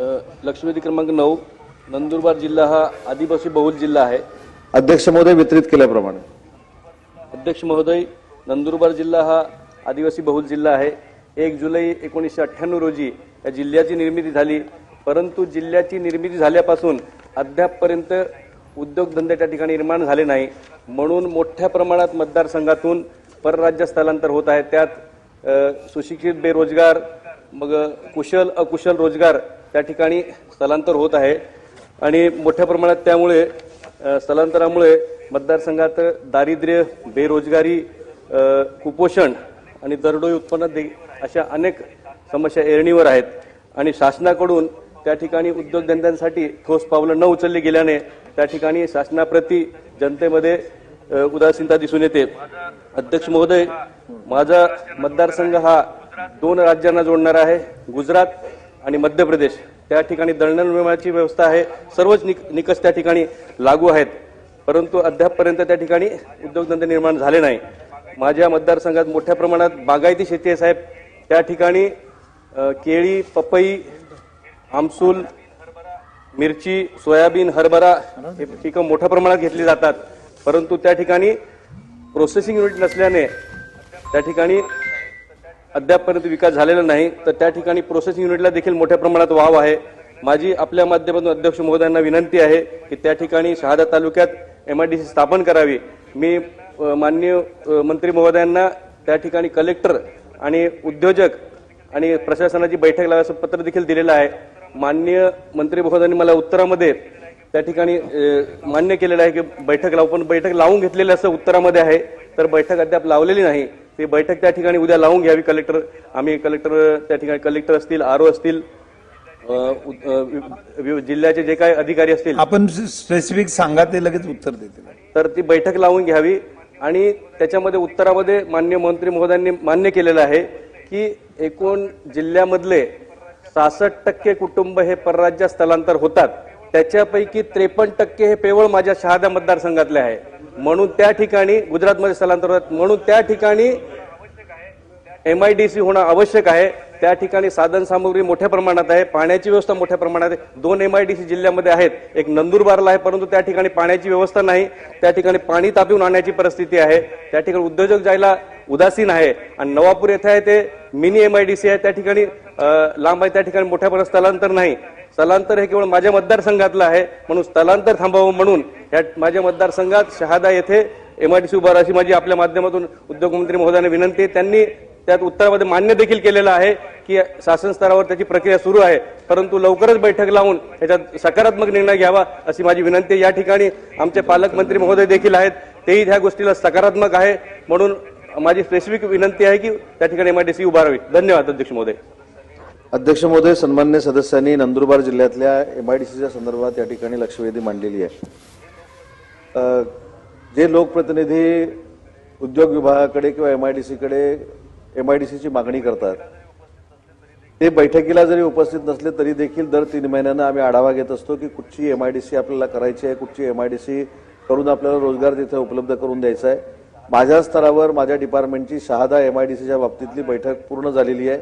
लक्षवेधी क्रमांक नऊ नंदुरबार जिल्हा हा आदिवासी बहुल जिल्हा आहे. अध्यक्ष महोदय वितरित केल्याप्रमाणे. अध्यक्ष महोदय नंदुरबार जिल्हा हा आदिवासी बहुल जिल्हा आहे. एक जुलै एकोणीसशे अठ्ठ्याण्णव रोजी या जिल्ह्याची निर्मिती झाली. परंतु जिल्ह्याची निर्मिती झाल्यापासून अद्यापपर्यंत उद्योगधंदे त्या ठिकाणी निर्माण झाले नाही. म्हणून मोठ्या प्रमाणात मतदारसंघातून परराज्य स्थलांतर होत आहे. त्यात सुशिक्षित बेरोजगार मग कुशल अकुशल रोजगार त्या ठिकाणी स्थलांतर होत आहे. आणि मोठ्या प्रमाणात त्यामुळे स्थलांतरामुळे मतदारसंघात दारिद्र्य बेरोजगारी कुपोषण आणि दरडोई उत्पन्न दे अशा अनेक समस्या एरणीवर आहेत. आणि शासनाकडून त्या ठिकाणी उद्योगधंद्यांसाठी ठोस पावलं न उचलली गेल्याने त्या ठिकाणी शासनाप्रती जनतेमध्ये उदासीनता दिसून येते. अध्यक्ष महोदय माझा मतदारसंघ हा दोन राज्यांना जोडणारा आहे. गुजरात आणि मध्य प्रदेश. त्या ठिकाणी दळणवळणाची व्यवस्था आहे. सर्वच निक निकष त्या ठिकाणी लागू आहेत. परंतु अद्यापपर्यंत त्या ठिकाणी उद्योगधंदे निर्माण झाले नाही. माझ्या मतदारसंघात मोठ्या प्रमाणात बागायती शेती आहे साहेब. त्या ठिकाणी केळी पपई आमसूल मिरची सोयाबीन हरभरा हे पिकं मोठ्या प्रमाणात घेतली जातात. परंतु त्या ठिकाणी प्रोसेसिंग युनिट नसल्याने त्या ठिकाणी अद्यापपर्यंत विकास झालेला नाही तर त्या ठिकाणी प्रोसेसिंग युनिटला देखील मोठ्या प्रमाणात वाव आहे. माझी आपल्या माध्यमातून अध्यक्ष महोदयांना विनंती आहे की त्या ठिकाणी शहादा तालुक्यात एमआयडीसी स्थापन करावी. मी माननीय मंत्री महोदयांना त्या ठिकाणी कलेक्टर आणि उद्योजक आणि प्रशासनाची बैठक लावायचं पत्र देखील दिलेलं आहे. माननीय मंत्री महोदयांनी मला उत्तरामध्ये त्या ठिकाणी मान्य केलेलं आहे की बैठक लावू पण बैठक लावून घेतलेली असं उत्तरामध्ये आहे तर बैठक अद्याप लावलेली नाही. ती बैठक त्या ठिकाणी उद्या लावून घ्यावी. कलेक्टर आम्ही कलेक्टर त्या ठिकाणी कलेक्टर असतील आर असतील अ, उ- अ, वि- वि- जिल्ह्याचे जे काही अधिकारी असतील. आपण स्पेसिफिक सांगा ते लगेच उत्तर देतील. तर ती बैठक लावून घ्यावी आणि त्याच्यामध्ये उत्तरामध्ये मान्य मंत्री महोदयांनी मान्य केलेलं आहे की एकूण जिल्ह्यामधले सहासष्ट टक्के कुटुंब हे परराज्यात स्थलांतर होतात. त्याच्यापैकी त्रेपन्न टक्के हे केवळ माझ्या शहादा मतदारसंघातले आहे. म्हणून त्या ठिकाणी गुजरातमध्ये स्थलांतर होतात म्हणून त्या ठिकाणी एमआयडीसी होणं आवश्यक आहे. त्या ठिकाणी साधन सामग्री मोठ्या प्रमाणात आहे. पाण्याची व्यवस्था मोठ्या प्रमाणात आहे. दोन एमआयडीसी जिल्ह्यामध्ये आहेत. एक नंदुरबारला आहे परंतु त्या ठिकाणी पाण्याची व्यवस्था नाही. त्या ठिकाणी पाणी तापिवून आणण्याची परिस्थिती आहे. त्या ठिकाणी उद्योजक जायला उदासीन आहे. आणि नवापूर येथे आहे ते मिनी एमआयडीसी आहे. त्या ठिकाणी लांब आहे. त्या ठिकाणी मोठ्या प्रमाणात स्थलांतर नाही. स्थलांतर हे केवळ माझ्या मतदारसंघातलं आहे. म्हणून स्थलांतर थांबावं म्हणून या माझ्या मतदारसंघात शहादा येथे एमआयडीसी उभारा अशी माझी आपल्या माध्यमातून उद्योगमंत्री महोदयांना विनंती आहे. त्यांनी त्यात उत्तरामध्ये मान्य देखील केलेलं आहे की शासन स्तरावर त्याची प्रक्रिया सुरू आहे. परंतु लवकरच बैठक लावून याच्यात सकारात्मक निर्णय घ्यावा अशी माझी विनंती आहे. या ठिकाणी आमचे पालकमंत्री महोदय देखील आहेत. तेही ह्या गोष्टीला सकारात्मक आहे. म्हणून माझी स्पेसिफिक विनंती आहे की त्या ठिकाणी एमआयडीसी उभारावी. धन्यवाद अध्यक्ष महोदय. अध्यक्ष महोदय सन्मान्य सदस्यांनी नंदुरबार जिल्ह्यातल्या एमआयडीसीच्या संदर्भात या ठिकाणी लक्षवेधी मांडलेली आहे. जे लोकप्रतिनिधी उद्योग विभागाकडे किंवा एमआयडीसीकडे एमआयडीसीची मागणी करतात ते बैठकीला जरी उपस्थित नसले तरी देखील दर तीन महिन्यानं आम्ही आढावा घेत असतो की कुठची एमआयडीसी आपल्याला करायची आहे कुठची एमआयडीसी करून आपल्याला रोजगार तिथे उपलब्ध करून द्यायचा आहे. माझ्या स्तरावर माझ्या डिपार्टमेंटची शहादा एमआयडीसीच्या बाबतीतली बैठक पूर्ण झालेली आहे.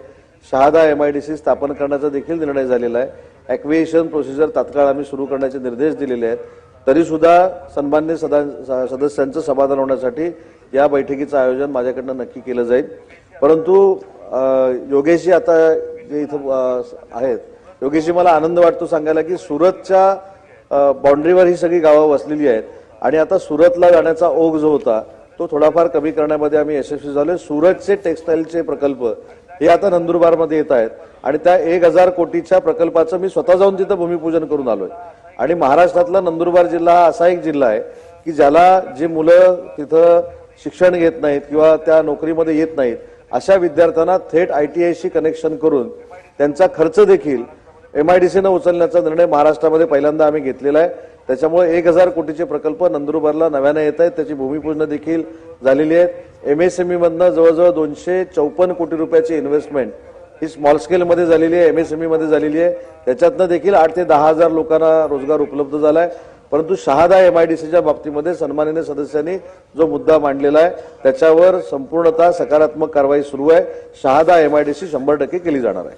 शहादा एमआयडीसी स्थापन करण्याचा देखील निर्णय झालेला आहे. ॲक्विएशन प्रोसिजर तात्काळ आम्ही सुरू करण्याचे निर्देश दिलेले आहेत. तरी सुद्धा सन्मान्य सदा स- सदस्यांचं समाधान होण्यासाठी या बैठकीचं आयोजन माझ्याकडनं नक्की केलं जाईल. परंतु अ, योगेशजी आता जे इथं आहेत योगेशजी मला आनंद वाटतो सांगायला की सुरतच्या बाउंड्रीवर ही सगळी गावं वसलेली आहेत. आणि आता सुरतला जाण्याचा ओघ जो होता तो थोडाफार कमी करण्यामध्ये आम्ही यशस्वी झालोय सुरतचे टेक्सटाईलचे प्रकल्प हे आता नंदुरबारमध्ये येत आहेत. आणि त्या एक हजार कोटीच्या प्रकल्पाचं मी स्वतः जाऊन तिथं भूमिपूजन करून आलोय. आणि महाराष्ट्रातला नंदुरबार जिल्हा असा एक जिल्हा आहे की ज्याला जी मुलं तिथं शिक्षण घेत नाहीत किंवा त्या नोकरीमध्ये येत नाहीत अशा विद्यार्थ्यांना थेट आय टी आयशी कनेक्शन करून त्यांचा खर्च देखील एमआयडीसीनं उचलण्याचा निर्णय महाराष्ट्रामध्ये पहिल्यांदा आम्ही घेतलेला आहे. त्याच्यामुळे एक हजार कोटीचे प्रकल्प नंदुरबारला नव्याने येत आहेत. त्याची भूमिपूजन देखील झालेली आहेत. एमएसएमई मधनं जवळजवळ दोनशे चौपन्न कोटी रुपयाची इन्व्हेस्टमेंट ही स्मॉल स्केलमध्ये झालेली आहे एममध्ये झालेली आहे. त्याच्यातनं देखील आठ ते दहा हजार लोकांना रोजगार उपलब्ध झाला आहे परंतु शहादा एम आय डी सीच्या बाबतीमध्ये सन्माननीय सदस्यांनी जो मुद्दा मांडलेला आहे त्याच्यावर संपूर्णतः सकारात्मक कारवाई सुरू आहे. शहादा सी शंभर टक्के केली जाणार आहे.